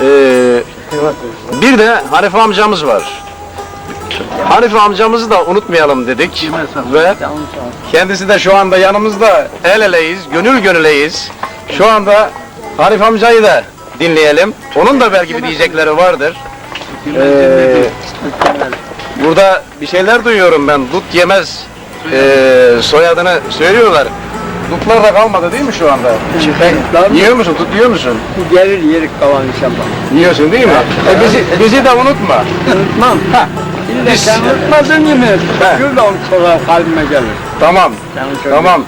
Ee, bir de Hanife amcamız var. Hanife amcamızı da unutmayalım dedik ve kendisi de şu anda yanımızda el eleyiz, gönül gönüleyiz. Şu anda Hanife amcayı da dinleyelim. Onun da belki bir diyecekleri vardır. Ee, burada bir şeyler duyuyorum ben. Dut yemez ee, soyadını söylüyorlar. Dutlar da kalmadı değil mi şu anda? Mı? Yiyor musun? Dut yiyor musun? Gelir yerik kalan inşallah. Yiyorsun değil mi? E bizi, bizi de unutma. Unutmam. Ha, İlle Biz- sen unutmadın gibi. He. Şuradan sonra kalbime gelir. tamam. Tamam.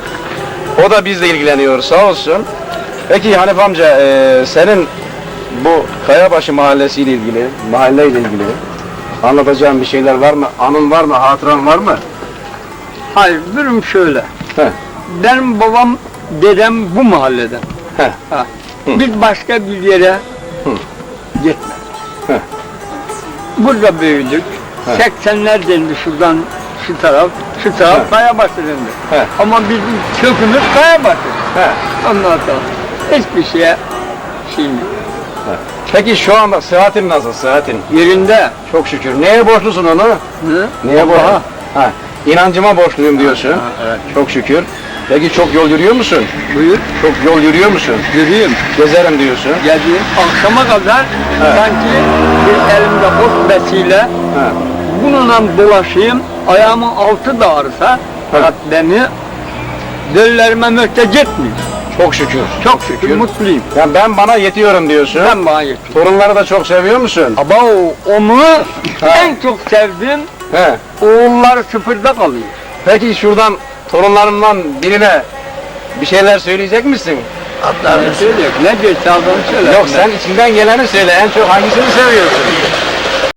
O da bizle ilgileniyor sağ olsun. Peki Hanif amca e, senin bu Kayabaşı mahallesi ile ilgili, mahalle ile ilgili anlatacağın bir şeyler var mı? Anın var mı? Hatıran var mı? Hayır durum şöyle. He. Benim babam, dedem bu mahalleden. He. Ha. Biz başka bir yere Hı. gitmedik. He. Burada büyüdük. He. 80'ler dendi şuradan şu taraf, şu taraf He. Kayabaşı dendi. He. Ama bizim kökümüz Kayabaşı. He. Ondan sonra hiçbir şeye yok. Peki şu anda sıhhatin nasıl? Sıhhatin? Yerinde. Çok şükür. Neye borçlusun onu? Hı? Neye borçlu? Allah'a. Ha. İnancıma borçluyum diyorsun. Ha, evet. Çok şükür. Peki çok yol yürüyor musun? Buyur. Çok yol yürüyor musun? Yürüyeyim. Gezerim diyorsun. Geldiğim akşama kadar Evet. sanki bir elimde boş besiyle Ha. bununla dolaşayım. Ayağımın altı da ağrısa fakat beni döllerime mühtaç etmiyor. Çok şükür. Çok şükür mutluyum. Ya ben bana yetiyorum diyorsun. Ben bana yetiyor. Torunları da çok seviyor musun? Ama onu en çok sevdiğim He. oğullar sıfırda kalıyor. Peki şuradan torunlarımdan birine bir şeyler söyleyecek misin? Ne söylüyor? Ne diyor sağdan söyle. Yok sen içinden geleni söyle. En çok hangisini seviyorsun?